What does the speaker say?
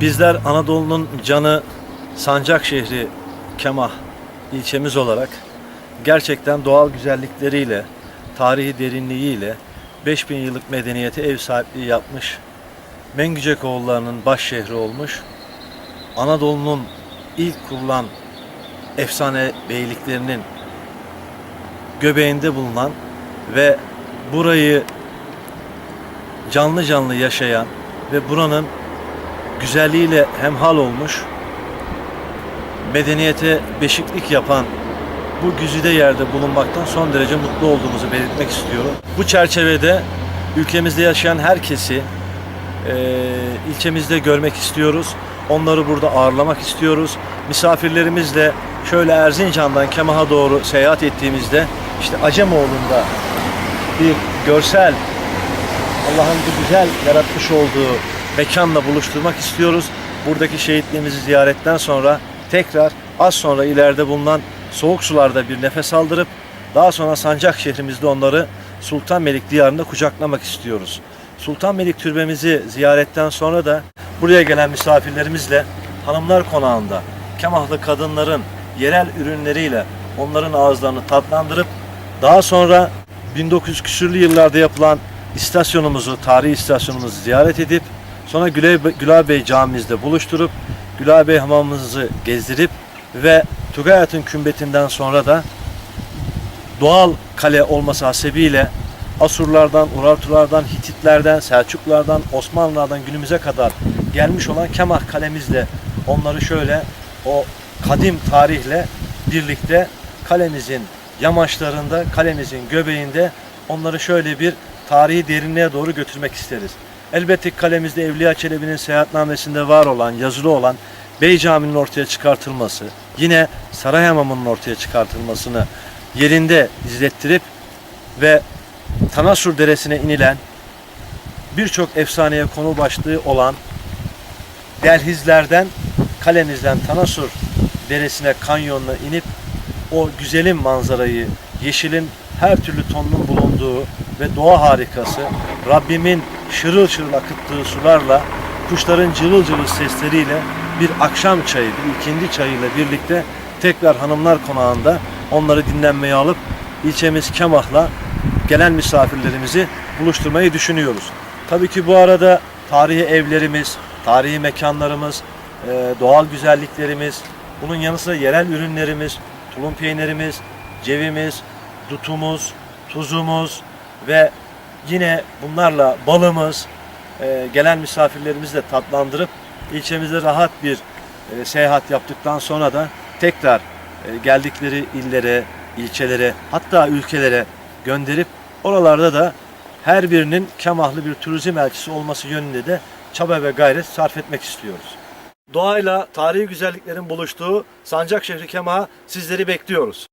Bizler Anadolu'nun canı Sancak şehri Kemah ilçemiz olarak gerçekten doğal güzellikleriyle, tarihi derinliğiyle 5000 yıllık medeniyete ev sahipliği yapmış, Mengücekoğullarının baş şehri olmuş, Anadolu'nun ilk kurulan efsane beyliklerinin göbeğinde bulunan ve burayı canlı canlı yaşayan ve buranın güzelliğiyle hemhal olmuş, medeniyete beşiklik yapan bu güzide yerde bulunmaktan son derece mutlu olduğumuzu belirtmek istiyorum. Bu çerçevede ülkemizde yaşayan herkesi eee, ilçemizde görmek istiyoruz. Onları burada ağırlamak istiyoruz. Misafirlerimizle şöyle Erzincan'dan Kemah'a doğru seyahat ettiğimizde işte Acemoğlu'nda bir görsel Allah'ın bu güzel yaratmış olduğu mekanla buluşturmak istiyoruz. Buradaki şehitliğimizi ziyaretten sonra tekrar az sonra ileride bulunan soğuk sularda bir nefes aldırıp daha sonra Sancak şehrimizde onları Sultanmelik diyarında kucaklamak istiyoruz. Sultanmelik türbemizi ziyaretten sonra da buraya gelen misafirlerimizle Hanımlar Konağı'nda Kemahlı kadınların yerel ürünleriyle onların ağızlarını tatlandırıp daha sonra 1900 küsürlü yıllarda yapılan istasyonumuzu, tarihi istasyonumuzu ziyaret edip sonra Gülay, Gülay Bey camimizde buluşturup Gülay Bey hamamımızı gezdirip ve Tugayat'ın kümbetinden sonra da doğal kale olması hasebiyle Asurlardan, Urartulardan, Hititlerden, Selçuklulardan, Osmanlılardan günümüze kadar gelmiş olan Kemah kalemizle onları şöyle o kadim tarihle birlikte kalemizin yamaçlarında, kalemizin göbeğinde onları şöyle bir tarihi derinliğe doğru götürmek isteriz. Elbette kalemizde Evliya Çelebi'nin seyahatnamesinde var olan, yazılı olan Bey Camii'nin ortaya çıkartılması, yine Saray Hamamı'nın ortaya çıkartılmasını yerinde izlettirip ve Tanasur Deresi'ne inilen birçok efsaneye konu başlığı olan Delhizlerden, kalemizden Tanasur Deresi'ne, kanyonuna inip o güzelim manzarayı, yeşilin her türlü tonunun bulunduğu ve doğa harikası, Rabbimin şırıl şırıl akıttığı sularla, kuşların cıvıl cıvıl sesleriyle bir akşam çayı, bir ikindi çayıyla birlikte tekrar Hanımlar Konağı'nda onları dinlenmeye alıp ilçemiz Kemah'la gelen misafirlerimizi buluşturmayı düşünüyoruz. Tabii ki bu arada tarihi evlerimiz, tarihi mekanlarımız, e, doğal güzelliklerimiz, bunun yanı sıra yerel ürünlerimiz, tulum peynirimiz, cevimiz, dutumuz, tuzumuz ve yine bunlarla balımız e, gelen misafirlerimizle tatlandırıp ilçemizde rahat bir e, seyahat yaptıktan sonra da tekrar e, geldikleri illere, ilçelere hatta ülkelere gönderip oralarda da her birinin Kemahlı bir turizm elçisi olması yönünde de çaba ve gayret sarf etmek istiyoruz. Doğayla tarihi güzelliklerin buluştuğu Sancak şehri Kemah'a sizleri bekliyoruz.